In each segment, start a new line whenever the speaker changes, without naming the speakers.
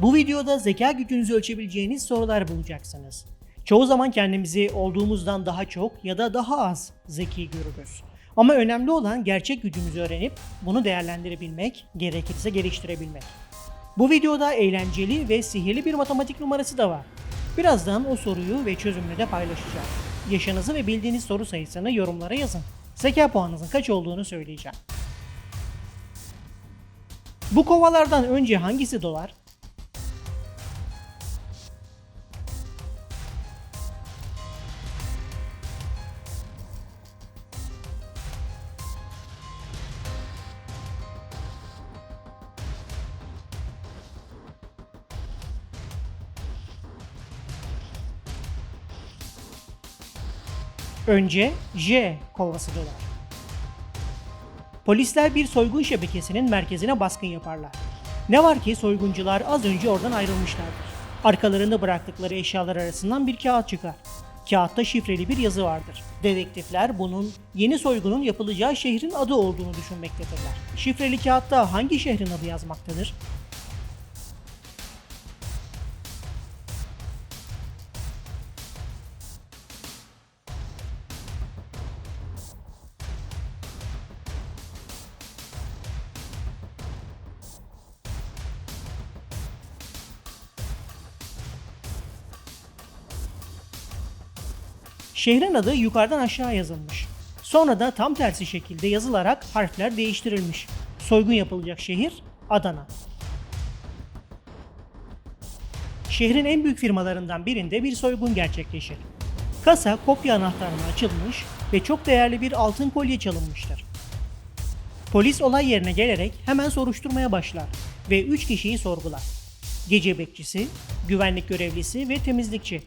Bu videoda zeka gücünüzü ölçebileceğiniz sorular bulacaksınız. Çoğu zaman kendimizi olduğumuzdan daha çok ya da daha az zeki görürüz. Ama önemli olan gerçek gücümüzü öğrenip bunu değerlendirebilmek, gerekirse geliştirebilmek. Bu videoda eğlenceli ve sihirli bir matematik numarası da var. Birazdan o soruyu ve çözümünü de paylaşacağım. Yaşınızı ve bildiğiniz soru sayısını yorumlara yazın. Zeka puanınızın kaç olduğunu söyleyeceğim. Bu kovalardan önce hangisi dolar? Önce J kovası dolar. Polisler bir soygun şebekesinin merkezine baskın yaparlar. Ne var ki soyguncular az önce oradan ayrılmışlardır. Arkalarında bıraktıkları eşyalar arasından bir kağıt çıkar. Kağıtta şifreli bir yazı vardır. Dedektifler bunun yeni soygunun yapılacağı şehrin adı olduğunu düşünmektedirler. Şifreli kağıtta hangi şehrin adı yazmaktadır? Şehrin adı yukarıdan aşağı yazılmış. Sonra da tam tersi şekilde yazılarak harfler değiştirilmiş. Soygun yapılacak şehir Adana. Şehrin en büyük firmalarından birinde bir soygun gerçekleşir. Kasa kopya anahtarına açılmış ve çok değerli bir altın kolye çalınmıştır. Polis olay yerine gelerek hemen soruşturmaya başlar ve 3 kişiyi sorgular. Gece bekçisi, güvenlik görevlisi ve temizlikçi.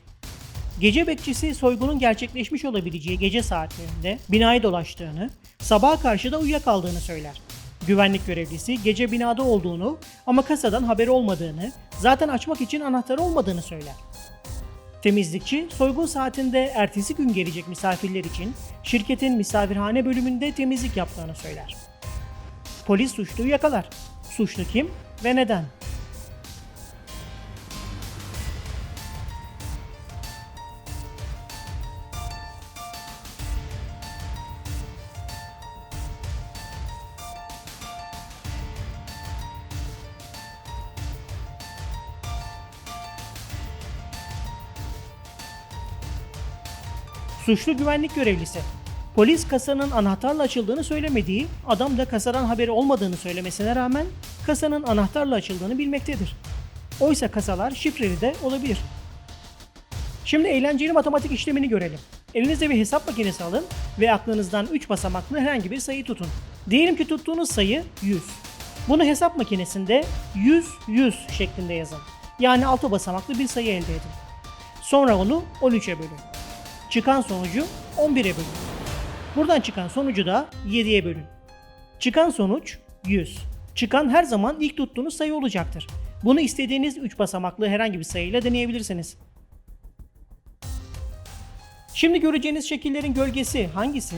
Gece bekçisi soygunun gerçekleşmiş olabileceği gece saatlerinde binayı dolaştığını, sabaha karşı da uyuyakaldığını söyler. Güvenlik görevlisi gece binada olduğunu ama kasadan haberi olmadığını, zaten açmak için anahtarı olmadığını söyler. Temizlikçi soygun saatinde ertesi gün gelecek misafirler için şirketin misafirhane bölümünde temizlik yaptığını söyler. Polis suçluyu yakalar. Suçlu kim ve neden? Suçlu güvenlik görevlisi. Polis kasanın anahtarla açıldığını söylemediği, adam da kasadan haberi olmadığını söylemesine rağmen kasanın anahtarla açıldığını bilmektedir. Oysa kasalar şifreli de olabilir. Şimdi eğlenceli matematik işlemini görelim. Elinize bir hesap makinesi alın ve aklınızdan 3 basamaklı herhangi bir sayı tutun. Diyelim ki tuttuğunuz sayı 100. Bunu hesap makinesinde 100 100 şeklinde yazın. Yani 6 basamaklı bir sayı elde edin. Sonra onu 13'e bölün. Çıkan sonucu 11'e bölün. Buradan çıkan sonucu da 7'ye bölün. Çıkan sonuç 100. Çıkan her zaman ilk tuttuğunuz sayı olacaktır. Bunu istediğiniz 3 basamaklı herhangi bir sayıyla deneyebilirsiniz. Şimdi göreceğiniz şekillerin gölgesi hangisi?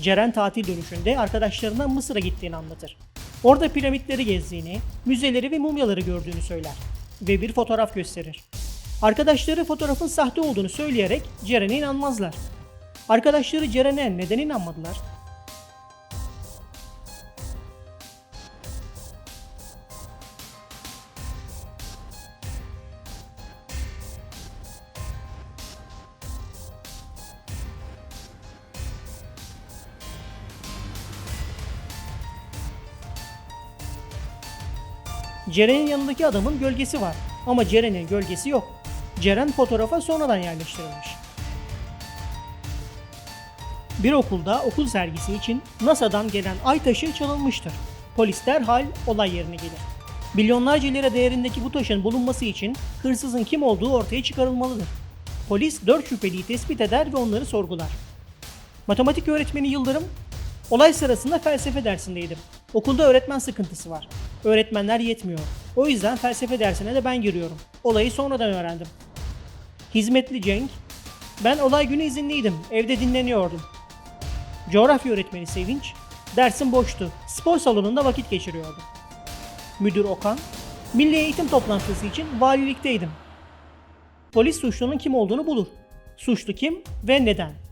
Ceren tatil dönüşünde arkadaşlarından Mısır'a gittiğini anlatır. Orada piramitleri gezdiğini, müzeleri ve mumyaları gördüğünü söyler ve bir fotoğraf gösterir. Arkadaşları fotoğrafın sahte olduğunu söyleyerek Ceren'e inanmazlar. Arkadaşları Ceren'e neden inanmadılar? Ceren'in yanındaki adamın gölgesi var ama Ceren'in gölgesi yok. Ceren fotoğrafa sonradan yerleştirilmiş. Bir okulda okul sergisi için NASA'dan gelen ay taşı çalınmıştır. Polis derhal olay yerine gelir. Milyonlarca lira değerindeki bu taşın bulunması için hırsızın kim olduğu ortaya çıkarılmalıdır. Polis 4 şüpheliyi tespit eder ve onları sorgular. Matematik öğretmeni Yıldırım, olay sırasında felsefe dersindeydim. Okulda öğretmen sıkıntısı var. Öğretmenler yetmiyor. O yüzden felsefe dersine de ben giriyorum. Olayı sonradan öğrendim. Hizmetli Cenk, ben olay günü izinliydim. Evde dinleniyordum. Coğrafya öğretmeni Sevinç, dersim boştu. Spor salonunda vakit geçiriyordum. Müdür Okan, milli eğitim toplantısı için valilikteydim. Polis suçlunun kim olduğunu bulur. Suçlu kim ve neden?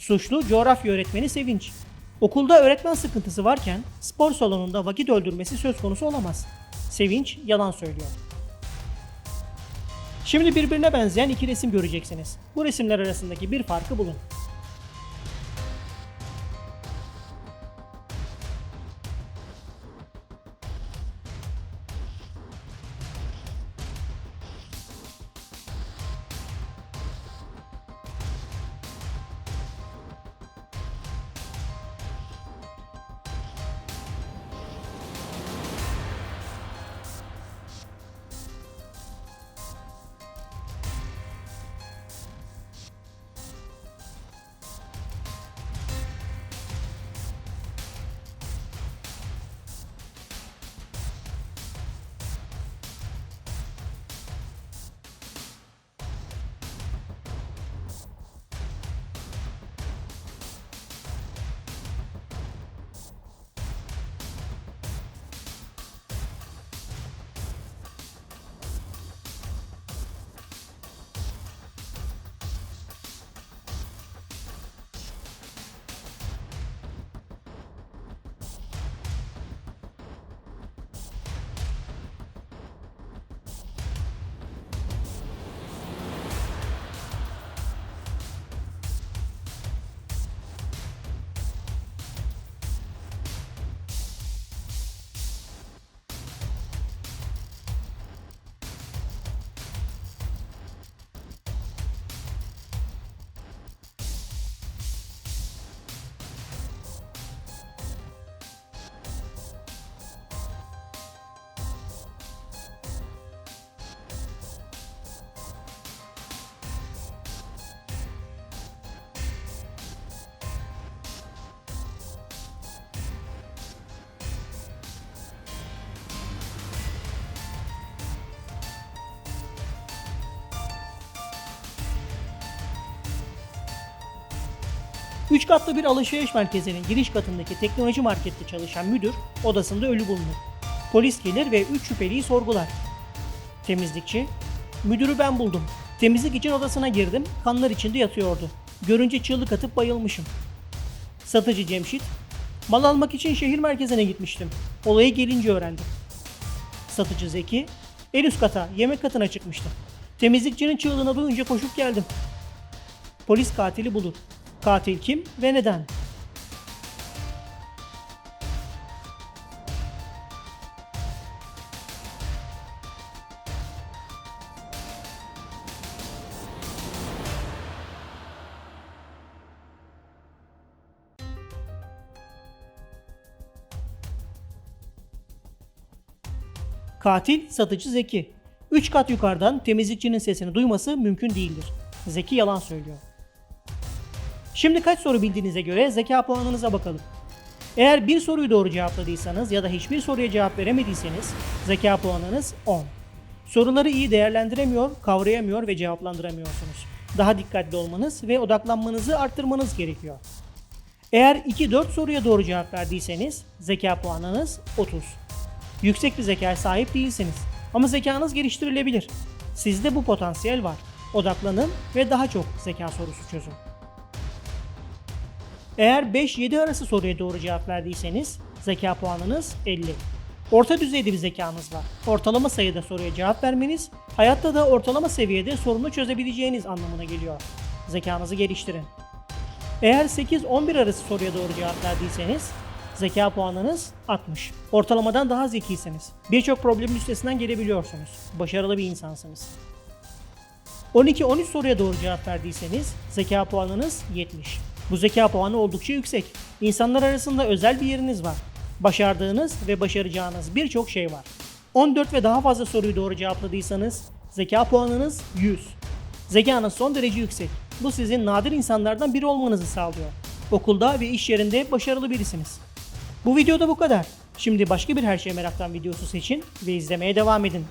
Suçlu coğrafya öğretmeni Sevinç. Okulda öğretmen sıkıntısı varken spor salonunda vakit öldürmesi söz konusu olamaz. Sevinç yalan söylüyor. Şimdi birbirine benzeyen iki resim göreceksiniz. Bu resimler arasındaki bir farkı bulun. Üç katlı bir alışveriş merkezinin giriş katındaki teknoloji markette çalışan müdür odasında ölü bulunur. Polis gelir ve üç şüpheliyi sorgular. Temizlikçi, müdürü ben buldum. Temizlik için odasına girdim, kanlar içinde yatıyordu. Görünce çığlık atıp bayılmışım. Satıcı Cemşit, mal almak için şehir merkezine gitmiştim. Olayı gelince öğrendim. Satıcı Zeki, en üst kata, yemek katına çıkmıştım. Temizlikçinin çığlığını duyunca koşup geldim. Polis katili bulur. Katil kim ve neden? Katil satıcı Zeki. 3 kat yukarıdan temizlikçinin sesini duyması mümkün değildir. Zeki yalan söylüyor. Şimdi kaç soru bildiğinize göre zeka puanınıza bakalım. Eğer bir soruyu doğru cevapladıysanız ya da hiçbir soruya cevap veremediyseniz zeka puanınız 10. Soruları iyi değerlendiremiyor, kavrayamıyor ve cevaplandıramıyorsunuz. Daha dikkatli olmanız ve odaklanmanızı arttırmanız gerekiyor. Eğer 2-4 soruya doğru cevap verdiyseniz zeka puanınız 30. Yüksek bir zekaya sahip değilsiniz ama zekanız geliştirilebilir. Sizde bu potansiyel var. Odaklanın ve daha çok zeka sorusu çözün. Eğer 5-7 arası soruya doğru cevap verdiyseniz zeka puanınız 50. Orta düzeyde bir zekanız var. Ortalama sayıda soruya cevap vermeniz, hayatta da ortalama seviyede sorunu çözebileceğiniz anlamına geliyor. Zekanızı geliştirin. Eğer 8-11 arası soruya doğru cevap verdiyseniz zeka puanınız 60. Ortalamadan daha zekisiniz. Birçok problemin üstesinden gelebiliyorsunuz. Başarılı bir insansınız. 12-13 soruya doğru cevap verdiyseniz zeka puanınız 70. Bu zeka puanı oldukça yüksek. İnsanlar arasında özel bir yeriniz var. Başardığınız ve başaracağınız birçok şey var. 14 ve daha fazla soruyu doğru cevapladıysanız zeka puanınız 100. Zekanız son derece yüksek. Bu sizin nadir insanlardan biri olmanızı sağlıyor. Okulda ve iş yerinde başarılı birisiniz. Bu videoda bu kadar. Şimdi başka bir her şey meraktan videosu seçin ve izlemeye devam edin.